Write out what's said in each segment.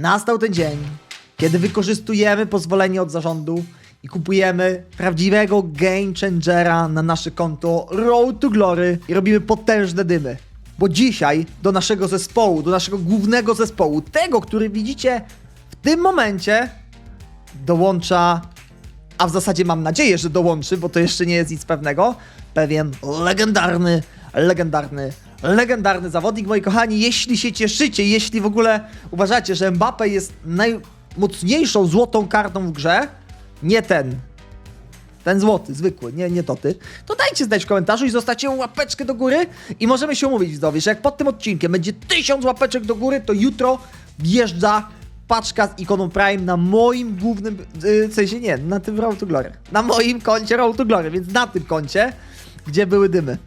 Nastał ten dzień, kiedy wykorzystujemy pozwolenie od zarządu i kupujemy prawdziwego game changera na nasze konto Road to Glory i robimy potężne dymy. Bo dzisiaj do naszego zespołu, do naszego głównego zespołu, tego, który widzicie w tym momencie, dołącza, a w zasadzie mam nadzieję, że dołączy, bo to jeszcze nie jest nic pewnego, pewien legendarny, legendarny, legendarny zawodnik. Moi kochani, jeśli się cieszycie, jeśli w ogóle uważacie, że Mbappe jest najmocniejszą złotą kartą w grze, nie ten, ten złoty, zwykły, nie, nie to ty, to dajcie znać w komentarzu i zostawcie łapeczkę do góry i możemy się umówić widzowie, że jak pod tym odcinkiem będzie tysiąc łapeczek do góry, to jutro wjeżdża paczka z ikoną Prime na moim głównym, yy, w sensie nie, na tym Road to Glory, na moim koncie Road to Glory, więc na tym koncie, gdzie były dymy.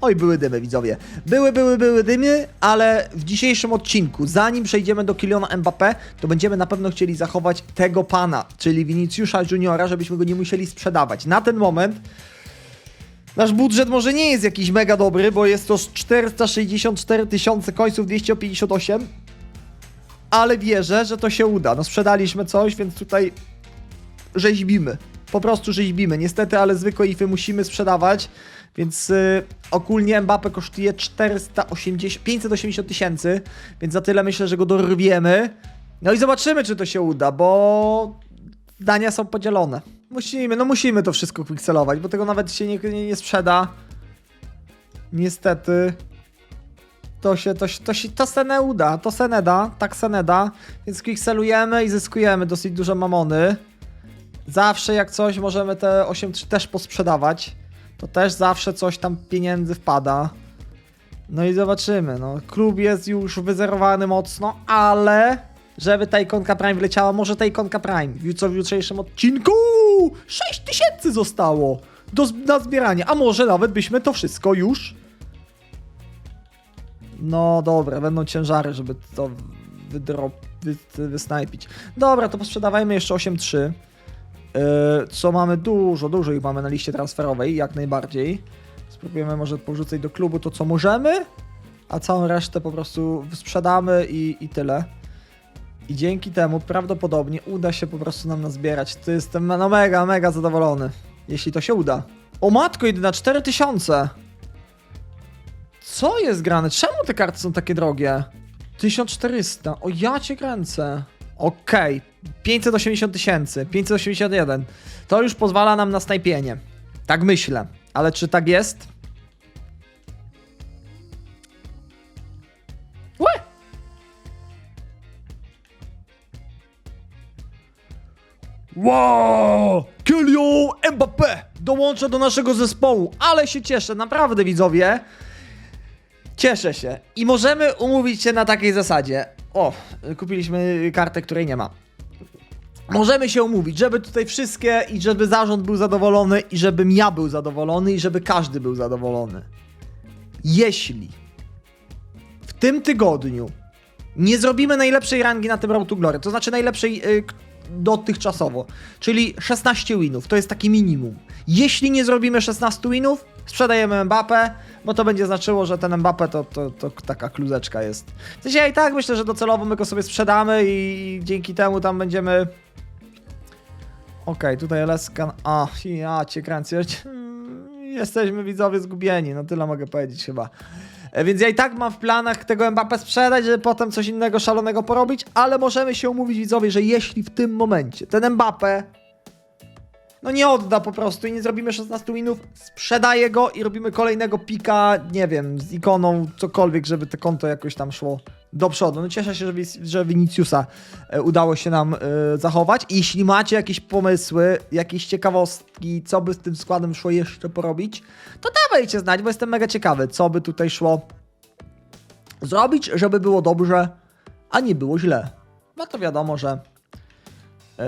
Oj, były dymy, widzowie. Były, były, były dymy, ale w dzisiejszym odcinku, zanim przejdziemy do Kyliana Mbappé, to będziemy na pewno chcieli zachować tego pana, czyli Viniciusza Juniora, żebyśmy go nie musieli sprzedawać. Na ten moment nasz budżet może nie jest jakiś mega dobry, bo jest to 464 tysiące końców 258, ale wierzę, że to się uda. No sprzedaliśmy coś, więc tutaj rzeźbimy. Po prostu rzeźbimy. Niestety, ale zwykłe ify musimy sprzedawać, więc y, ogólnie Mbappe kosztuje 480, 580 tysięcy, więc za tyle myślę, że go dorwiemy. No i zobaczymy, czy to się uda, bo zdania są podzielone. Musimy, no musimy to wszystko pikselować, bo tego nawet się nie, nie, nie sprzeda. Niestety. To się, to się, to się, to se uda, to se da, tak se da, więc pikselujemy i zyskujemy dosyć dużo mamony. Zawsze jak coś możemy te 8.3 też posprzedawać. To też zawsze coś tam pieniędzy wpada. No i zobaczymy. No, klub jest już wyzerowany mocno, ale żeby ta ikonka Prime wleciała, może ta ikonka Prime. W co w jutrzejszym odcinku 6 tysięcy zostało do, na zbieranie, a może nawet byśmy to wszystko już. No dobra, będą ciężary, żeby to wydrop, wy, wysnajpić. Dobra, to posprzedawajmy jeszcze 8.3. Yy, co mamy dużo, dużo ich mamy na liście transferowej, jak najbardziej. Spróbujemy może porzucać do klubu to, co możemy, a całą resztę po prostu sprzedamy i, i tyle. I dzięki temu prawdopodobnie uda się po prostu nam nazbierać. To jestem no mega, mega zadowolony, jeśli to się uda. O matko, jedyna 4000! Co jest grane? Czemu te karty są takie drogie? 1400. O ja cię kręcę. Okej. 580 tysięcy. 581. To już pozwala nam na snajpienie. Tak myślę. Ale czy tak jest? Łe! Wow! Kylian Mbappé dołącza do naszego zespołu, ale się cieszę, naprawdę widzowie. Cieszę się. I możemy umówić się na takiej zasadzie. O, kupiliśmy kartę, której nie ma. Możemy się umówić, żeby tutaj wszystkie i żeby zarząd był zadowolony i żebym ja był zadowolony i żeby każdy był zadowolony. Jeśli w tym tygodniu nie zrobimy najlepszej rangi na tym Road to Glory, to znaczy najlepszej y, dotychczasowo, czyli 16 winów, to jest taki minimum. Jeśli nie zrobimy 16 winów, sprzedajemy Mbappé, bo to będzie znaczyło, że ten Mbappé to, to, to taka kluzeczka jest. W sensie ja i tak myślę, że docelowo my go sobie sprzedamy i dzięki temu tam będziemy... Okej, tutaj Leskan... A, ja cię kręcę. Hmm, Jesteśmy widzowie zgubieni, no tyle mogę powiedzieć chyba. E, Więc ja i tak mam w planach tego Mbappé sprzedać, żeby potem coś innego szalonego porobić, ale możemy się umówić widzowie, że jeśli w tym momencie ten Mbappé no nie odda po prostu i nie zrobimy 16 winów, sprzedaję go i robimy kolejnego pika, nie wiem, z ikoną, cokolwiek, żeby to konto jakoś tam szło do przodu. No cieszę się, że, że Viniciusa e, udało się nam e, zachować. I jeśli macie jakieś pomysły, jakieś ciekawostki, co by z tym składem szło jeszcze porobić, to dawajcie znać, bo jestem mega ciekawy, co by tutaj szło zrobić, żeby było dobrze, a nie było źle. No to wiadomo, że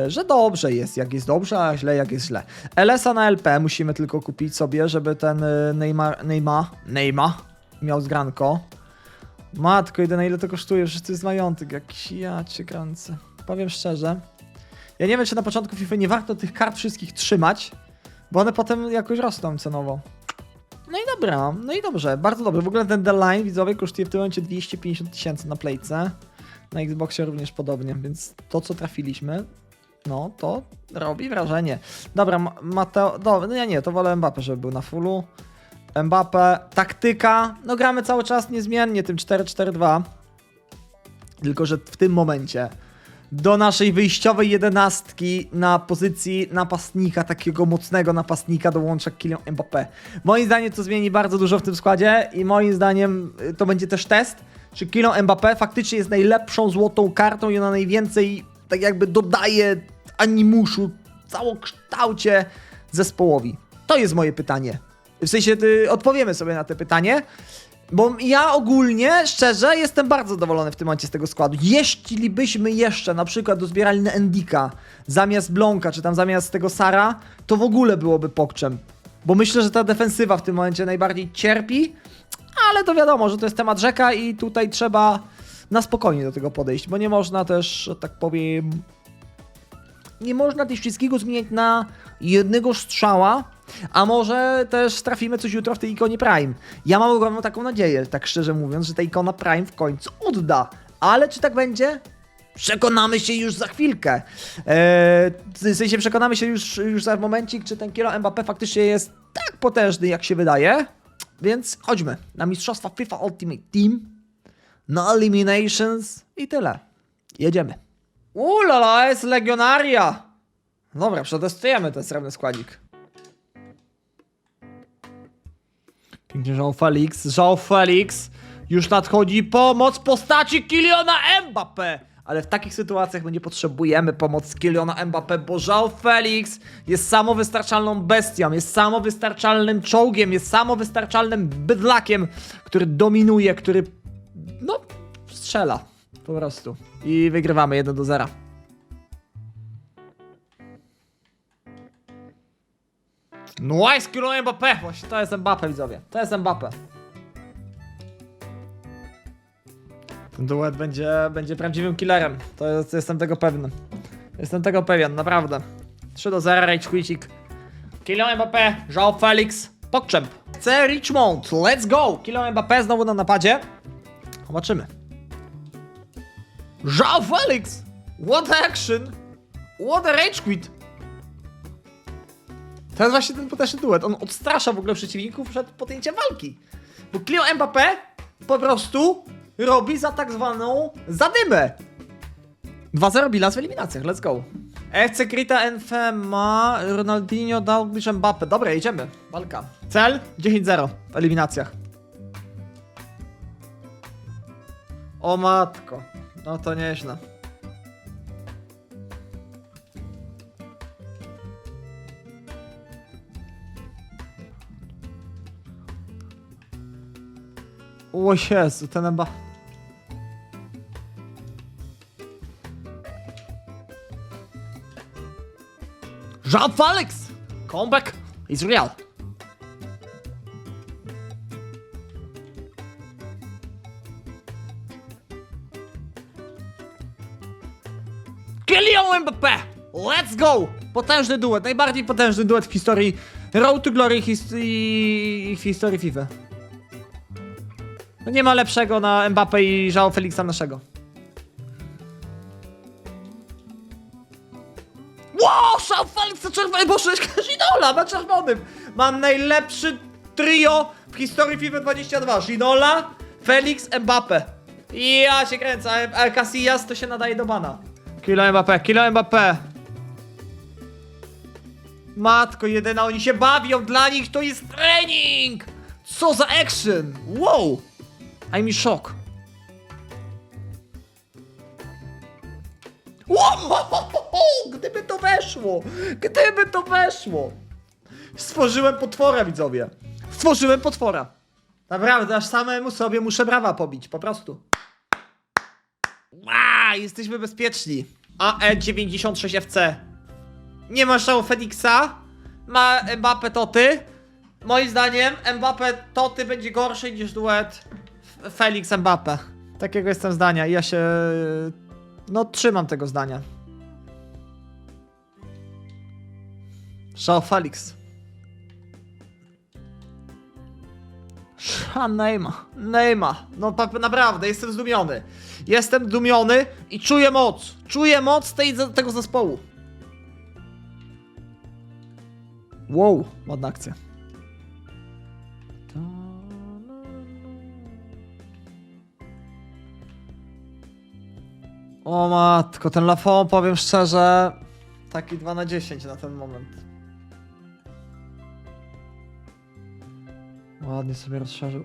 że dobrze jest, jak jest dobrze, a źle, jak jest źle. LS-a na LP musimy tylko kupić sobie, żeby ten e, Neymar, Neymar, Neymar miał zgranko. Matko, jedyne ile to kosztuje, że jest majątek jakiś, ja cię kręcę. Powiem szczerze, ja nie wiem, czy na początku FIFA nie warto tych kart wszystkich trzymać, bo one potem jakoś rosną cenowo. No i dobra, no i dobrze, bardzo dobrze. W ogóle ten The Line widzowie kosztuje w tym momencie 250 tysięcy na playce. Na Xboxie również podobnie, więc to co trafiliśmy, no to robi wrażenie. Dobra, Ma- Mateo, no ja nie, to wolę Mbappé, żeby był na fullu. Mbappé, taktyka, no gramy cały czas niezmiennie tym 4-4-2. Tylko, że w tym momencie do naszej wyjściowej jedenastki na pozycji napastnika, takiego mocnego napastnika dołącza Kylian Mbappé. Moim zdaniem to zmieni bardzo dużo w tym składzie i moim zdaniem y, to będzie też test, czy Kylian Mbappé faktycznie jest najlepszą złotą kartą i ona najwięcej tak jakby dodaje animuszu, całokształcie zespołowi. To jest moje pytanie. W sensie y, odpowiemy sobie na to pytanie. Bo ja ogólnie, szczerze, jestem bardzo zadowolony w tym momencie z tego składu. Jeśli byśmy jeszcze na przykład dozbierali na Endika zamiast Blonka, czy tam zamiast tego Sara, to w ogóle byłoby pokczem. Bo myślę, że ta defensywa w tym momencie najbardziej cierpi, ale to wiadomo, że to jest temat rzeka i tutaj trzeba na spokojnie do tego podejść, bo nie można też, tak powiem, nie można też wszystkiego zmieniać na jednego strzała, a może też trafimy coś jutro w tej ikonie Prime. Ja mam ogromną taką nadzieję, tak szczerze mówiąc, że ta ikona Prime w końcu odda. Ale czy tak będzie? Przekonamy się już za chwilkę. Eee, w sensie przekonamy się już, już za momencik, czy ten kilo Mbappé faktycznie jest tak potężny, jak się wydaje. Więc chodźmy na mistrzostwa FIFA Ultimate Team, na Eliminations i tyle. Jedziemy. Ulala, jest Legionaria! Dobra, przetestujemy ten srebrny składzik. Pięknie, Jean Felix. Jean Felix. Już nadchodzi pomoc postaci Kiliona Mbappé. Ale w takich sytuacjach my nie potrzebujemy pomocy Kiliona Mbappé, bo Jean Felix jest samowystarczalną bestią, jest samowystarczalnym czołgiem, jest samowystarczalnym bydlakiem, który dominuje, który no strzela po prostu. I wygrywamy 1 do 0. Nice, Kylian Mbappé! Właśnie to jest Mbappé, widzowie. To jest Mbappé. Ten duet będzie, będzie prawdziwym killerem. To jest, jestem tego pewny. Jestem tego pewien, naprawdę. 3 do 0, Rage Quicik. Kylian Mbappé, João Felix, Pogchamp. C Richmond, let's go! Kylian Mbappé znowu na napadzie. Zobaczymy. João Felix! What action! What a rage quit! To jest właśnie ten potężny duet. On odstrasza w ogóle przeciwników przed podjęciem walki. Bo Clio Mbappé po prostu robi za tak zwaną zadymę. 2-0 bilans w eliminacjach, let's go. FC Krita NFMA, Ronaldinho, Dalglish, Mbappé. Dobra, jedziemy. Walka. Cel 10-0 w eliminacjach. O matko. No to nieźle. O Jezu, ten Mba... Jean Felix! Comeback is real. Kylian Mbappé! Let's go! Potężny duet, najbardziej potężny duet w historii Road to Glory his- i w historii FIFA. No nie ma lepszego na Mbappé i João Felixa naszego. Wow, João Felix na czerwonym, boże, Ginola na czerwonym. Mam najlepszy trio w historii FIFA 22. Ginola, Felix, Mbappé. Ja się kręcę, a Casillas to się nadaje do bana. Kilo Mbappé, kilo Mbappé. Matko jedyna, oni się bawią, dla nich to jest trening! Co za action! Wow! I'm in shock. Wow! Gdyby to weszło! Gdyby to weszło! Stworzyłem potwora, widzowie. Stworzyłem potwora. Naprawdę, aż samemu sobie muszę brawa pobić, po prostu. Ła, jesteśmy bezpieczni. AE96FC. Nie ma szału Fenixa. Ma Mbappé Toty. Moim zdaniem Mbappé Toty będzie gorszy niż duet Felix Mbappé. Takiego jestem zdania i ja się... No trzymam tego zdania. Szał Felix. Ha, Neymar, Neymar. No naprawdę, jestem zdumiony. Jestem zdumiony i czuję moc. Czuję moc tej, tego zespołu. Wow, ładna akcja. O matko, ten Lafon, powiem szczerze, taki 2 na 10 na ten moment. Ładnie sobie rozszerzył.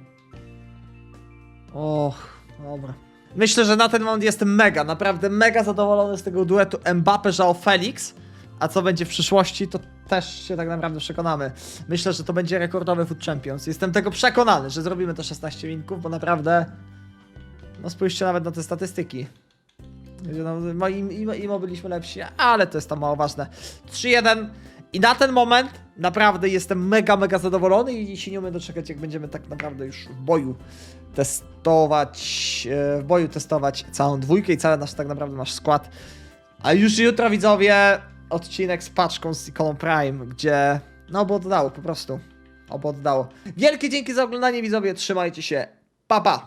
Och, dobra. Myślę, że na ten moment jestem mega, naprawdę mega zadowolony z tego duetu Mbappe-Żao Felix. A co będzie w przyszłości, to też się tak naprawdę przekonamy. Myślę, że to będzie rekordowy Food Champions. Jestem tego przekonany, że zrobimy te 16 winków, bo naprawdę... No spójrzcie nawet na te statystyki. No, i, i, I byliśmy lepsi, ale to jest tam mało ważne. 3-1 i na ten moment naprawdę jestem mega, mega zadowolony i się nie umiem doczekać, jak będziemy tak naprawdę już w boju testować, e, w boju testować całą dwójkę i cały nasz tak naprawdę nasz skład. A już jutro widzowie odcinek z paczką z ikoną Prime, gdzie no bo oddało po prostu. Obo oddało. Wielkie dzięki za oglądanie widzowie, trzymajcie się. Pa pa!